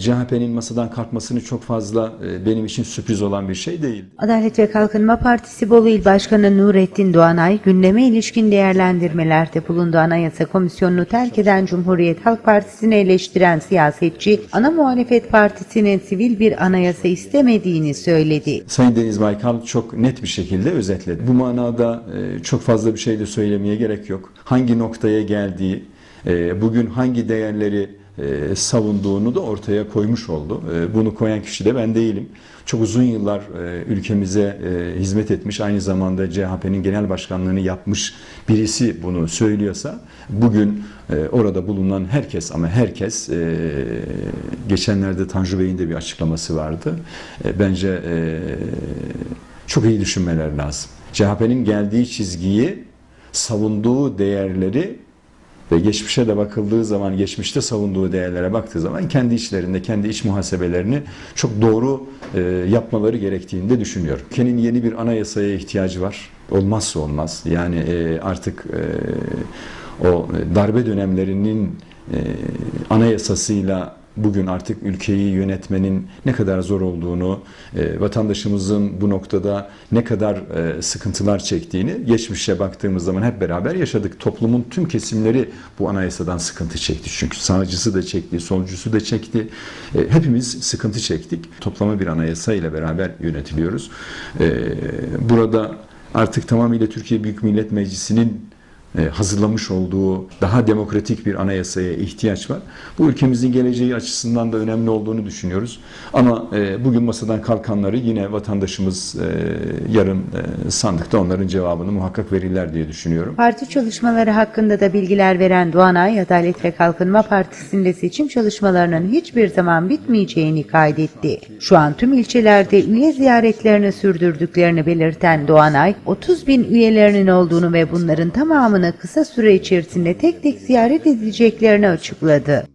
CHP'nin masadan kalkmasını çok fazla e, benim için sürpriz olan bir şey değil. Adalet ve Kalkınma Partisi Bolu İl Başkanı Nurettin Doğanay, gündeme ilişkin değerlendirmelerde bulundu. Anayasa Komisyonu'nu terk eden Cumhuriyet Halk Partisi'ni eleştiren siyasetçi, ana muhalefet partisinin sivil bir anayasa istemediğini söyledi. Sayın Deniz Baykal çok net bir şekilde özetledi. Bu manada e, çok fazla bir şey de söylemeye gerek yok. Hangi noktaya geldiği, e, bugün hangi değerleri e, savunduğunu da ortaya koymuş oldu. E, Bunu koyan kişi de ben değilim. Çok uzun yıllar e, ülkemize hizmet etmiş, aynı zamanda CHP'nin genel başkanlığını yapmış birisi bunu söylüyorsa, bugün orada bulunan herkes ama herkes geçenlerde Tanju Bey'in de bir açıklaması vardı. Bence çok iyi düşünmeler lazım. CHP'nin geldiği çizgiyi, savunduğu değerleri ve geçmişe de bakıldığı zaman, geçmişte savunduğu değerlere baktığı zaman kendi içlerinde, kendi iç muhasebelerini çok doğru e, yapmaları gerektiğini de düşünüyorum. Ülkenin yeni bir anayasaya ihtiyacı var. Olmazsa olmaz. Yani e, artık e, o darbe dönemlerinin e, anayasasıyla bugün artık ülkeyi yönetmenin ne kadar zor olduğunu, e, vatandaşımızın bu noktada ne kadar e, sıkıntılar çektiğini geçmişe baktığımız zaman hep beraber yaşadık. Toplumun tüm kesimleri bu anayasadan sıkıntı çekti. Çünkü sağcısı da çekti, solcusu da çekti. E, hepimiz sıkıntı çektik. Toplama bir anayasa ile beraber yönetiliyoruz. Burada artık tamamıyla Türkiye Büyük Millet Meclisi'nin hazırlamış olduğu daha demokratik bir anayasaya ihtiyaç var. Bu ülkemizin geleceği açısından da önemli olduğunu düşünüyoruz. Ama e, bugün masadan kalkanları yine vatandaşımız e, yarın e, sandıkta onların cevabını muhakkak verirler diye düşünüyorum. Parti çalışmaları hakkında da bilgiler veren Doğanay, Adalet ve Kalkınma Partisi'nde seçim çalışmalarının hiçbir zaman bitmeyeceğini kaydetti. Şu an tüm ilçelerde üye ziyaretlerini sürdürdüklerini belirten Doğanay, 30 bin üyelerinin olduğunu ve bunların tamamını kısa süre içerisinde tek tek ziyaret edeceklerini açıkladı.